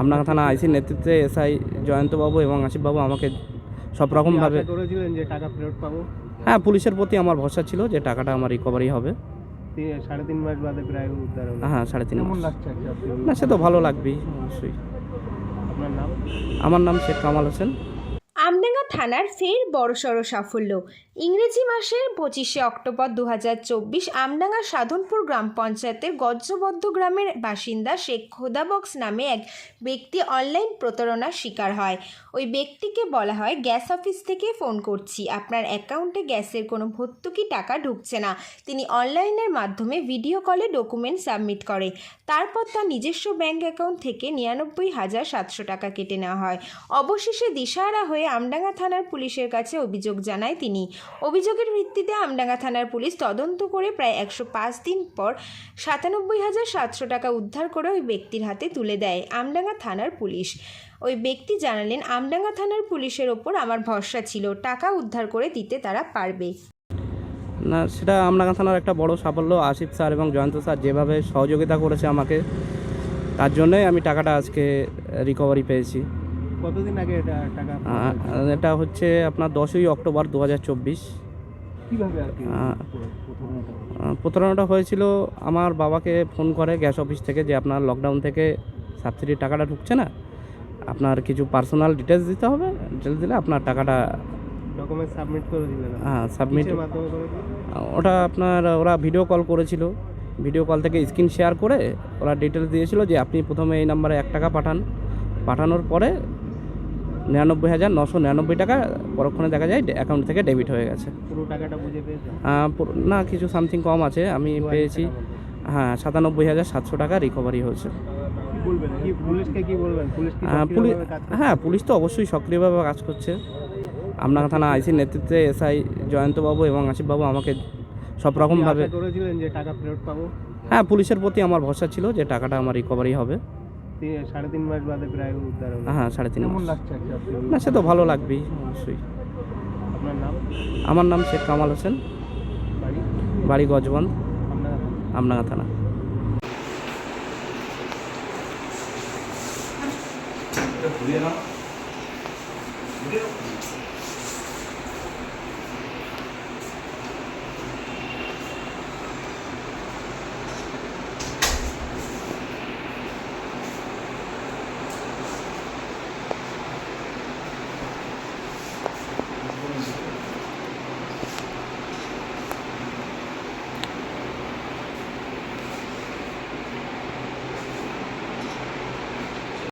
আমনাগা থানা আইসির নেতৃত্বে এসআই জয়ন্তবাবু এবং আসিফবাবু আমাকে সব রকমভাবে করেছিলেন যে টাকা ফেরত পাবো? হ্যাঁ পুলিশের প্রতি আমার ভরসা ছিল যে টাকাটা আমার রিকভারি হবে। সাড়ে তিন মাস বাদে প্রায় উদ্ধার হলো। হ্যাঁ সাড়ে তিন মাস? না সে তো ভালো লাগবেই অবশ্যই। আপনার নাম? আমার নাম শেখ কামাল হোসেন। আমডাঙ্গা থানার ফের বড়সড় সাফল্য। ইংরেজি মাসের পঁচিশে অক্টোবর দু হাজার চব্বিশ আমডাঙ্গা সাধনপুর গ্রাম পঞ্চায়েতের গজ্জবদ্ধ গ্রামের বাসিন্দা শেখ খোদাবক্স নামে এক ব্যক্তি অনলাইন প্রতারণার শিকার হয়। ওই ব্যক্তিকে বলা হয়, গ্যাস অফিস থেকে ফোন করছি। আপনার অ্যাকাউন্টে গ্যাসের কোনো ভর্তুকি টাকা ঢুকছে না। তিনি অনলাইনের মাধ্যমে ভিডিও কলে ডকুমেন্ট সাবমিট করে। তারপর তার নিজস্ব ব্যাংক অ্যাকাউন্ট থেকে নিরানব্বই হাজার সাতশো টাকা কেটে নেওয়া হয়। অবশেষে দিশাহারা হয়ে আমডাঙ্গা থানার পুলিশের কাছে অভিযোগ জানায় তিনি। অভিযোগের ভিত্তিতে আমডাঙ্গা থানার পুলিশ তদন্ত করে প্রায় একশো পাঁচ দিন পর সাতানব্বই হাজার সাতশো টাকা উদ্ধার করে ওই ব্যক্তির হাতে তুলে দেয় আমডাঙ্গা থানার পুলিশ। ওই ব্যক্তি জানালেন, আমডাঙ্গা থানার পুলিশের ওপর আমার ভরসা ছিল, টাকা উদ্ধার করে দিতে তারা পারবে। না, সেটা আমনাগা থানার একটা বড় সাফল্য। আসিফ স্যার এবং জয়ন্ত স্যার যেভাবে সহযোগিতা করেছে আমাকে, তার জন্যই আমি টাকাটা আজকে রিকভারি পেয়েছি। কতদিন আগে এটা টাকা এটা হচ্ছে আপনার দশই অক্টোবর দু হাজার চব্বিশ। কীভাবে আর কি প্রতারণাটা হয়েছিল আমার বাবাকে ফোন করে গ্যাস অফিস থেকে যে আপনার লকডাউন থেকে সাবসিডির টাকাটা ঢুকছে না আপনার কিছু পার্সোনাল ডিটেলস দিতে হবে ডিটেলস দিলে আপনার টাকাটা ডকুমেন্ট সাবমিট করে দিলেন হ্যাঁ সাবমিট ওটা আপনার ওরা ভিডিও কল করেছিল। ভিডিও কল থেকে স্ক্রিন শেয়ার করে ওরা ডিটেলস দিয়েছিল যে আপনি প্রথমে এই নাম্বারে এক টাকা পাঠান। পাঠানোর পরে নিরানব্বই হাজার নশো নিরানব্বই টাকা পরক্ষণে দেখা যায় অ্যাকাউন্ট থেকে ডেবিট হয়ে গেছে। পুরো টাকাটা বুঝে না কিছু সামথিং কম আছে আমি পেয়েছি। হ্যাঁ সাতানব্বই হাজার সাতশো টাকা রিকভারি হয়েছে? হ্যাঁ পুলিশ তো অবশ্যই সক্রিয়ভাবে কাজ করছে। আমনাগা থানা আইসির নেতৃত্বে এসআই জয়ন্তবাবু এবং আসিফবাবু আমাকে সব রকমভাবে হ্যাঁ পুলিশের প্রতি আমার ভরসা ছিল যে টাকাটা আমার রিকভারি হবে। সাড়ে তিন মাস বাদে প্রায় উদ্ধার হলো। হ্যাঁ সাড়ে তিন মাস। না সে তো ভালো লাগবেই অবশ্যই। আপনার নাম? আমার নাম শেখ কামাল হোসেন। বাড়ি? আপনার আমনাগা থানা। ঘুরিয়ে নাও।